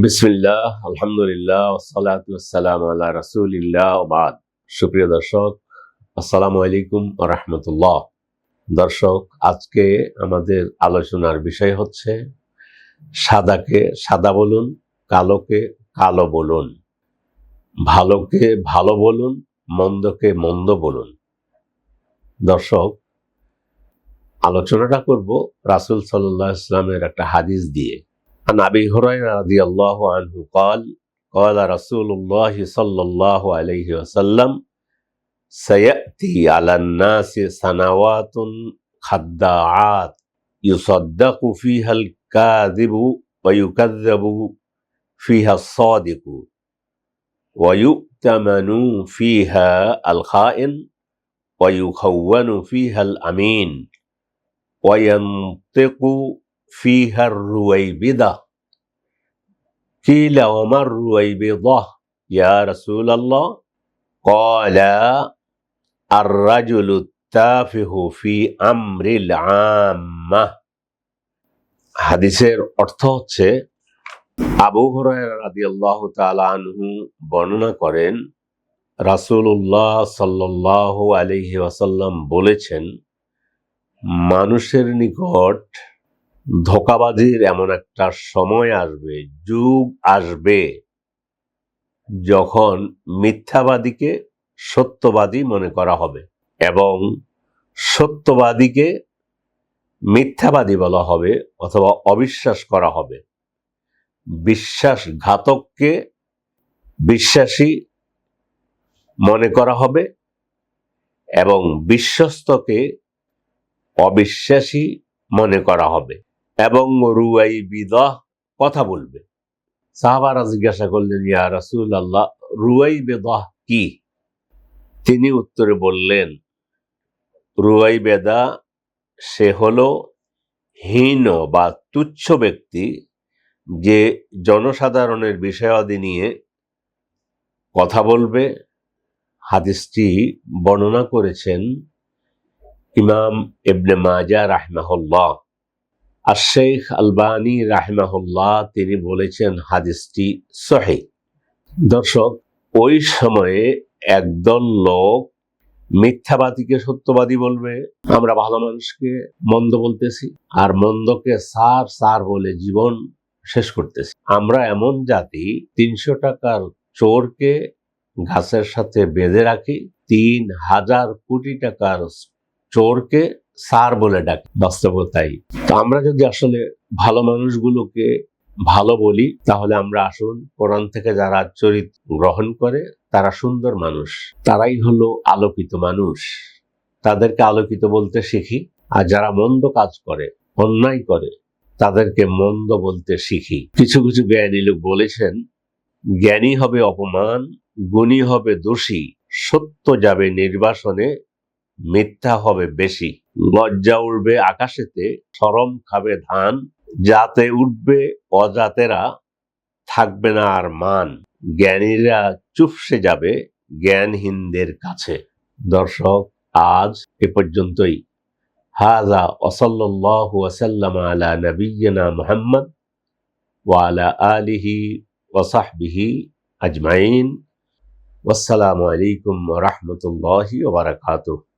বিসমিল্লাহ, আলহামদুলিল্লাহ সালাতাম আল্লাহ রাসুলিল্লাহ বাদ। সুপ্রিয় দর্শক, আসসালামু আলাইকুম রহমতুল্লাহ। দর্শক, আজকে আমাদের আলোচনার বিষয় হচ্ছে সাদাকে সাদা বলুন, কালোকে কালো বলুন, ভালোকে ভালো বলুন, মন্দকে মন্দ বলুন। দর্শক, আলোচনাটা করব রাসুল সাল্লাহ ইসলামের একটা হাদিস দিয়ে। عن أبي هريرة رضي الله عنه قال قال رسول الله صلى الله عليه وسلم سيأتي على الناس سنوات خداعات يصدق فيها الكاذب ويكذب فيها الصادق ويؤتمن فيها الخائن ويخون فيها الأمين وينطق فيها الرويبضة قيل وما الرويبضة يا رسول الله قال الرجل التافه في أمر العامة হাদিসের অর্থ হচ্ছে আবু হুরায়রা রাদিয়াল্লাহু তাআলা আনহু বর্ণনা করেন রাসূলুল্লাহ সাল্লাল্লাহু আলাইহি ওয়াসাল্লাম বলেছেন মানুষের নিকট ধোকাবাজির এমন একটা সময় আসবে, যুগ আসবে, যখন মিথ্যাবাদীকে সত্যবাদী মনে করা হবে এবং সত্যবাদীকে মিথ্যাবাদী বলা হবে অথবা অবিশ্বাস করা হবে। বিশ্বাসঘাতককে বিশ্বাসী মনে করা হবে এবং বিশ্বস্তকে অবিশ্বাসী মনে করা হবে। এবং রুয়াই বিদহ কথা বলবে। সাহাবারা জিজ্ঞাসা করলেন, ইয়া রাসুল আল্লাহ রুয়াই বেদাহ কি? তিনি উত্তরে বললেন, রুয়াই বেদা সে হলো হীন বা তুচ্ছ ব্যক্তি যে জনসাধারণের বিষয়াদি নিয়ে কথা বলবে। হাদিসটি বর্ণনা করেছেন ইমাম ইবনে মাজা রাহমাহুল্লাহ। আর শেখ আলবানী রাহমাহুল্লাহ তিনি বলেছেন হাদিসটি সহি। দর্শক, ওই সময়ে একদল লোক মিথ্যাবাদীকে সত্যবাদী বলবে, আমরা ভালো মানুষকে মন্দ বলতেছি, আর মন্দকে সার সার বলে জীবন শেষ করতেছি। আমরা এমন জাতি, তিনশো টাকার চোরকে গাছের সাথে বেঁধে রাখি, তিন হাজার কোটি টাকার চোরকে সার বলে ডাকি বাস্তবতাই তো আমরা যদি আসলে ভালো মানুষগুলোকে ভালো বলি, তাহলে আমরা আসুন কোরআন থেকে যারা চরিত্র গ্রহণ করে, তারা সুন্দর মানুষ। তারাই হলো আলোকিত মানুষ। তাদেরকে আলোকিত বলতে শিখি, আর যারা মন্দ কাজ করে, অন্যায় করে, তাদেরকে মন্দ বলতে শিখি। কিছু কিছু জ্ঞানী লোক বলেছেন, জ্ঞানী হবে অপমান, গুণী হবে দোষী, সত্য যাবে নির্বাসনে মিথ্যা হবে বেশি। লজ্জা উঠবে আকাশেতে, সরম খাবে ধান, যাতে উঠবে অজাতেরা, থাকবে না আর মান। জ্ঞানীরা চুপসে যাবে জ্ঞানহীনদের কাছে। দর্শক, আজ এ পর্যন্তই। হাজা ওসল্লাহু ওয়াসাল্লাম আলা নবিয়না মুহাম্মদ ওয়ালা আলিহি ওসাহবিহি আজমাইন। আসসালামু আলাইকুম রহমতুল্লাহি ওবরাকাতুহ